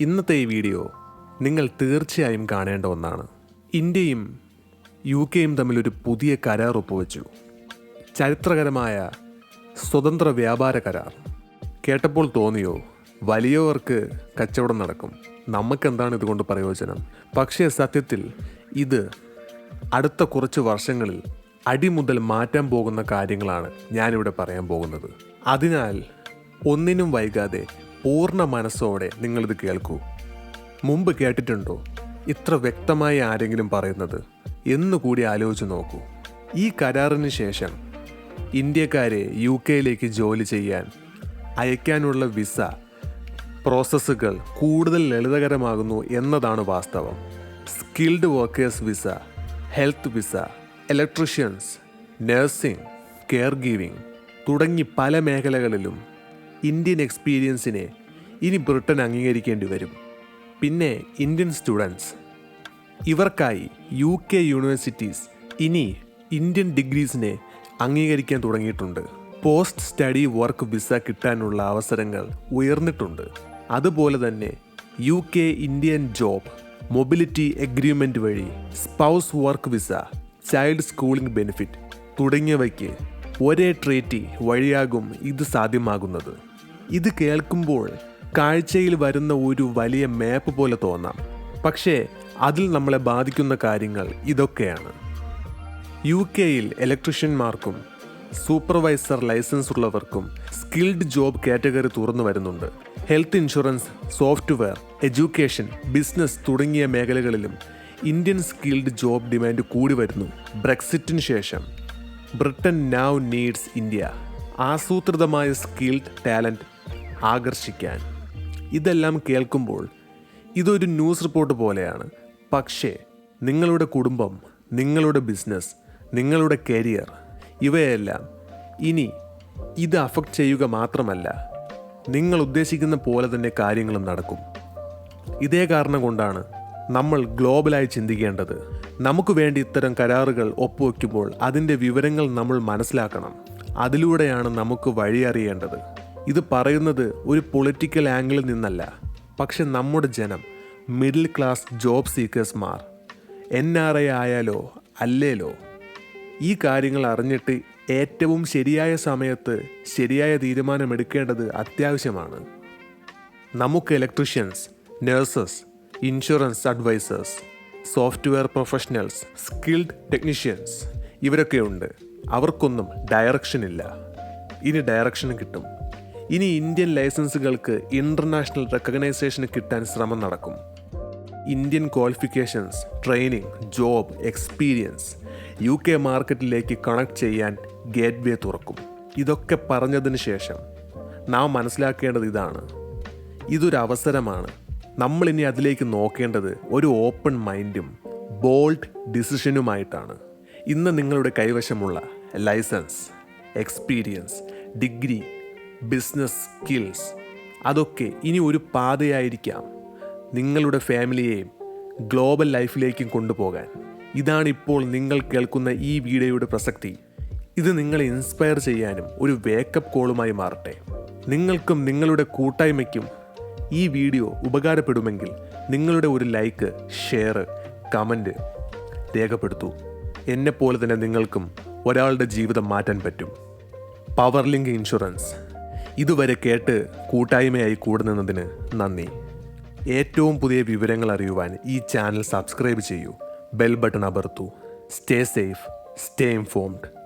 ഇന്നത്തെ ഈ വീഡിയോ നിങ്ങൾ തീർച്ചയായും കാണേണ്ട ഒന്നാണ്. ഇന്ത്യയും യു കെയും തമ്മിലൊരു പുതിയ കരാർ ഒപ്പുവെച്ചു. ചരിത്രകരമായ സ്വതന്ത്ര വ്യാപാര കരാർ. കേട്ടപ്പോൾ തോന്നിയോ വലിയവർക്ക് കച്ചവടം നടക്കും. നമുക്കെന്താണ് ഇതുകൊണ്ട് പ്രയോജനം? പക്ഷേ സത്യത്തിൽ ഇത് അടുത്ത കുറച്ച് വർഷങ്ങളിൽ അടി മുതൽ മാറ്റാൻ പോകുന്ന കാര്യങ്ങളാണ് ഞാനിവിടെ പറയാൻ പോകുന്നത്. അതിനാൽ ഒന്നിനും വൈകാതെ പൂർണ മനസ്സോടെ നിങ്ങളിത് കേൾക്കൂ. മുമ്പ് കേട്ടിട്ടുണ്ടോ? ഇത്ര വ്യക്തമായി ആരെങ്കിലും പറയുന്നത്? എന്നുകൂടി ആലോചിച്ച് നോക്കൂ. ഈ കരാറിന് ശേഷം ഇന്ത്യക്കാരെ യു കെയിലേക്ക് ജോലി ചെയ്യാൻ അയക്കാനുള്ള വിസ പ്രോസസ്സുകൾ കൂടുതൽ ലളിതകരമാകുന്നു എന്നതാണ് വാസ്തവം. Skilled workers visa health visa electricians nursing care giving തുടങ്ങി പല മേഖലകളിലും ഇന്ത്യൻ എക്സ്പീരിയൻസിനെ ഇനി ബ്രിട്ടൻ അംഗീകരിക്കേണ്ടി വരും. പിന്നെ ഇന്ത്യൻ സ്റ്റുഡൻസ് ഇവർക്കായി യു കെ യൂണിവേഴ്സിറ്റീസ് ഇനി ഇന്ത്യൻ ഡിഗ്രീസിനെ അംഗീകരിക്കാൻ തുടങ്ങിയിട്ടുണ്ട്. പോസ്റ്റ് സ്റ്റഡി വർക്ക് വിസ കിട്ടാനുള്ള അവസരങ്ങൾ ഉയർന്നിട്ടുണ്ട്. അതുപോലെ തന്നെ U K Indian job mobility agreement വഴി spouse work visa child schooling benefit തുടങ്ങിയവയ്ക്ക് ഒരേ ട്രീറ്റി വഴിയാകും ഇത് സാധ്യമാകുന്നത്. ഇത് കേൾക്കുമ്പോൾ കാഴ്ചയിൽ വരുന്ന ഒരു വലിയ മാപ്പ് പോലെ തോന്നാം. പക്ഷേ അതിൽ നമ്മളെ ബാധിക്കുന്ന കാര്യങ്ങൾ ഇതൊക്കെയാണ്. യു കെയിൽ ഇലക്ട്രീഷ്യന്മാർക്കും സൂപ്പർവൈസർ ലൈസൻസ് ഉള്ളവർക്കും സ്കിൽഡ് ജോബ് കാറ്റഗറി തുറന്നു വരുന്നുണ്ട്. Health insurance software education business തുടങ്ങിയ മേഖലകളിലും ഇന്ത്യൻ സ്കിൽഡ് ജോബ് ഡിമാൻഡ് കൂടി വരുന്നു. ബ്രെക്സിറ്റിന് ശേഷം. ബ്രിട്ടൻ നൗ നീഡ്സ് ഇന്ത്യ ആസൂത്രിതമായ സ്കിൽഡ് ടാലന്റ് ആകർഷിക്കാൻ. ഇതെല്ലാം കേൾക്കുമ്പോൾ ഇതൊരു ന്യൂസ് റിപ്പോർട്ട് പോലെയാണ്. പക്ഷേ നിങ്ങളുടെ കുടുംബം നിങ്ങളുടെ ബിസിനസ് നിങ്ങളുടെ കരിയർ ഇവയെല്ലാം ഇനി ഇത് അഫക്റ്റ് ചെയ്യുക മാത്രമല്ല നിങ്ങൾ ഉദ്ദേശിക്കുന്ന പോലെ തന്നെ കാര്യങ്ങളും നടക്കും. ഇതേ കാരണം കൊണ്ടാണ് നമ്മൾ ഗ്ലോബലായി ചിന്തിക്കേണ്ടത്. നമുക്ക് വേണ്ടി ഇത്തരം കരാറുകൾ ഒപ്പുവെക്കുമ്പോൾ അതിന്റെ വിവരങ്ങൾ നമ്മൾ മനസ്സിലാക്കണം. അതിലൂടെയാണ് നമുക്ക് വഴിയറിയേണ്ടത് ഇത് പറയുന്നത് ഒരു പൊളിറ്റിക്കൽ ആംഗിളിൽ നിന്നല്ല. പക്ഷെ നമ്മുടെ ജനം മിഡിൽ ക്ലാസ് ജോബ് സീക്കേഴ്സ്മാർ എൻ ആർ ഐ ആയാലോ അല്ലേലോ ഈ കാര്യങ്ങൾ അറിഞ്ഞിട്ട് ഏറ്റവും ശരിയായ സമയത്ത് ശരിയായ തീരുമാനമെടുക്കേണ്ടത് അത്യാവശ്യമാണ്. നമുക്ക് electricians nurses insurance advisers software professionals skilled technicians ഇവരൊക്കെ ഉണ്ട് അവർക്കൊന്നും ഡയറക്ഷൻ ഇല്ല ഇനി ഡയറക്ഷൻ കിട്ടും. ഇനി ഇന്ത്യൻ ലൈസൻസുകൾക്ക് ഇന്റർനാഷണൽ റെക്കഗ്നൈസേഷൻ കിട്ടാൻ ശ്രമം നടക്കും. Indian qualifications training job experience U K മാർക്കറ്റിലേക്ക് കണക്ട് ചെയ്യാൻ ഗേറ്റ് വേ തുറക്കും. ഇതൊക്കെ പറഞ്ഞതിന് ശേഷം നാം മനസ്സിലാക്കേണ്ടത് ഇതാണ്. ഇതൊരു അവസരമാണ് ഇനി അതിലേക്ക് നോക്കേണ്ടത് ഒരു ഓപ്പൺ മൈൻഡും ബോൾഡ് ഡിസിഷനുമായിട്ടാണ്. ഇന്ന് നിങ്ങളുടെ കൈവശമുള്ള licence experience degree business skills അതൊക്കെ ഇനി ഒരു പാതയായിരിക്കാം നിങ്ങളുടെ ഫാമിലിയെയും ഗ്ലോബൽ ലൈഫിലേക്കും കൊണ്ടുപോകാൻ. ഇതാണ് ഇപ്പോൾ നിങ്ങൾ കേൾക്കുന്ന ഈ വീഡിയോയുടെ പ്രസക്തി. ഇത് നിങ്ങളെ ഇൻസ്പയർ ചെയ്യാനും ഒരു വേക്കപ്പ് കോളുമായി മാറട്ടെ. നിങ്ങൾക്കും നിങ്ങളുടെ കൂട്ടായ്മയ്ക്കും ഈ വീഡിയോ ഉപകാരപ്പെടുമെങ്കിൽ നിങ്ങളുടെ ഒരു ലൈക്ക് ഷെയർ കമന്റ് രേഖപ്പെടുത്തൂ. എന്നെപ്പോലെ തന്നെ നിങ്ങൾക്കും ഒരാളുടെ ജീവിതം മാറ്റാൻ പറ്റും. Power link insurance. ഇതുവരെ കേട്ട് കൂട്ടായ്മയായി കൂടെ നിന്നതിന് നന്ദി. ഏറ്റവും പുതിയ വിവരങ്ങൾ അറിയുവാൻ ഈ ചാനൽ സബ്സ്ക്രൈബ് ചെയ്യൂ. Bell button അമർത്തൂ. Stay safe stay informed.